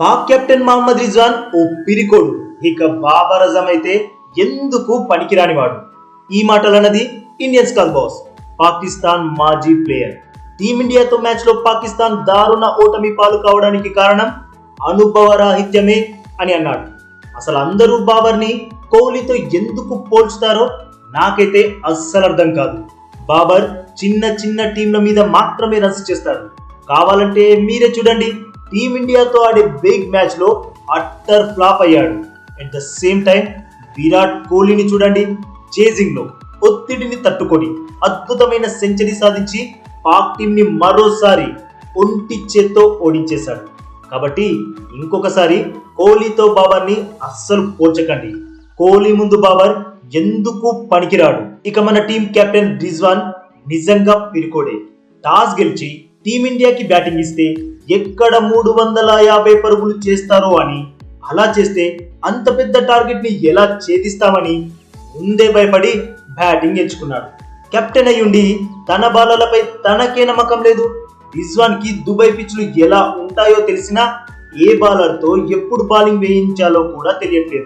Pak captain Mohammad Rizwan ఓ పిరికోడు. ఇక బాబర్ అజం అయితే ఎందుకు పనికిరానివాడు? ఈ మాటలన్నది ఇండియన్స్ కాల్ బాస్ పాకిస్తాన్ మాజీ ప్లేయర్. టీమిండియాతో మ్యాచ్లో పాకిస్తాన్ దారుణ ఓటమి పాలు కావడానికి కారణం అనుభవరాహిత్యమే అని అన్నాడు. అసలు అందరూ బాబర్ని కోహ్లీతో ఎందుకు పోల్చుతారో నాకైతే అస్సలు అర్థం కాదు. బాబర్ చిన్న చిన్న టీంల మీద మాత్రమే రన్స్ చేస్తాడు కావాలంటే మీరే చూడండి. టీమిండియాతో ఆడే బిగ్ మ్యాచ్లో అట్టర్ ఫ్లాప్ అయ్యాడు. At the same time Virat కోహ్లీని చూడండి చేజింగ్లో ఒత్తిడిని తట్టుకొని అద్భుతమైన సెంచరీ సాధించి పాక్ టీంని మరోసారి ఒంటి చేత్తో ఓడించేశాడు. కాబట్టి ఇంకొకసారి కోహ్లీతో బాబర్ని అస్సలు పోల్చకండి. కోహ్లీ ముందు బాబర్ ఎందుకు పనికిరాడు? ఇక మన టీం కెప్టెన్ రిజ్వాన్ నిజంగా పిరుకోడే. టాస్ గెలిచి టీమిండియాకి బ్యాటింగ్ ఇస్తే ఎక్కడ మూడు వందల యాభై పరుగులు చేస్తారో అని అలా చేస్తే అంత పెద్ద టార్గెట్ని ఎలా ఛేదిస్తామని ముందే భయపడి బ్యాటింగ్ ఎంచుకున్నాడు. కెప్టెన్ అయ్యుండి తన బాలలపై తనకే నమ్మకం లేదు. రిజ్వాన్కి దుబాయ్ పిచ్లు ఎలా ఉంటాయో తెలిసినా ఏ బాలర్తో ఎప్పుడు బౌలింగ్ వేయించాలో కూడా తెలియట్లేదు.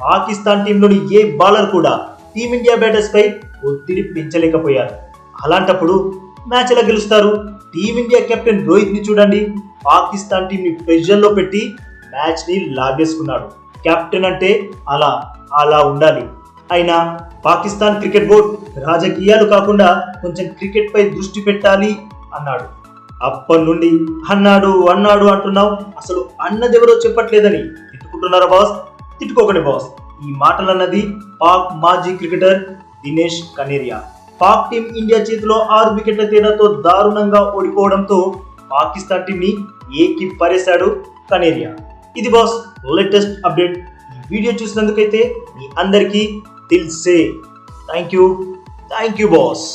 పాకిస్తాన్ టీంలోని ఏ బాలర్ కూడా టీమిండియా బ్యాటర్స్పై ఒత్తిడి పెంచలేకపోయారు. అలాంటప్పుడు మ్యాచ్ ఎలా గెలుస్తారు? టీమిండియా కెప్టెన్ రోహిత్ని చూడండి. పాకిస్తాన్ టీమ్ని పెట్టి మ్యాచ్ని లాగేసుకున్నాడు. కెప్టెన్ అంటే అలా అలా ఉండాలి. అయినా పాకిస్తాన్ క్రికెట్ బోర్డ్ రాజకీయాలు కాకుండా కొంచెం క్రికెట్ పై దృష్టి పెట్టాలి అన్నాడు. అప్పటి నుండి అన్నాడు అన్నాడు అంటున్నావు. అసలు అన్నదెవరో చెప్పట్లేదని తిట్టుకుంటున్నారా బాస్ తిట్టుకోకండి బాస్ ఈ మాటలన్నది పాక్ మాజీ cricketer Dinesh Kaneria. Pak team India చేతిలో ఆరు వికెట్ల తేడాతో దారుణంగా ఓడిపోవడంతో పాకిస్తాన్ టీం ని ఏకి పరేశాడు కనేరియా. ఇది బాస్ లేటెస్ట్ అప్డేట్. ఈ వీడియో చూసినందుకైతే మీ అందరికీ తెలిసే thank you. Thank you boss.